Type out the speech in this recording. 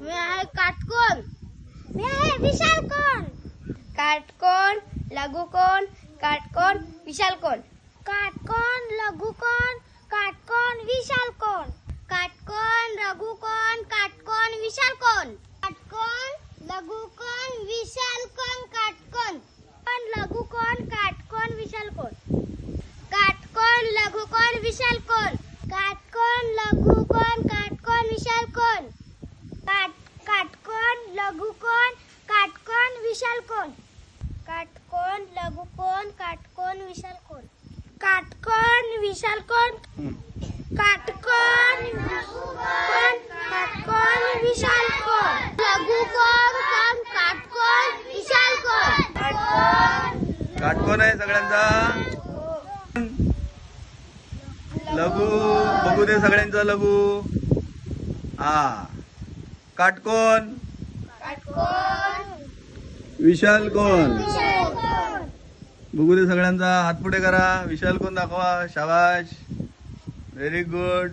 मी आहे काटकोण मी आहे विशाल कोण? काटकोण लघु कोण काटकोण विशाल कोण? काटकोण लघु कोण काटकोण विशाल कोण? काटकोण लघु कोण काटकोण विशाल कोण? काटकोण लघु कोण विशाल कोण काटकोण कोण लघु कोण काटकोण विशाल कोण? काटकोण लघु कोण विशाल कोण काटकोण लघु कोण काटकोण विशाल कोण काट काटकोण लघु कोण काटकोण विशाल कोण काटकोण लघु कोण काटकोण विशाल कोण काटकोण विशाल कोण काटकोण लघु कोण काटकोण विशाल कोण लघु कोण कोण काटकोण विशाल कोण काटकोण काटकोन आहे सगळ्यांचा. लघु बघू दे सगळ्यांचा लघु. हा. काटकोन. काटकोण विशाल कोण? बघू दे सगळ्यांचा हात पुढे करा. विशाल कोण दाखवा? शाबाश. Very good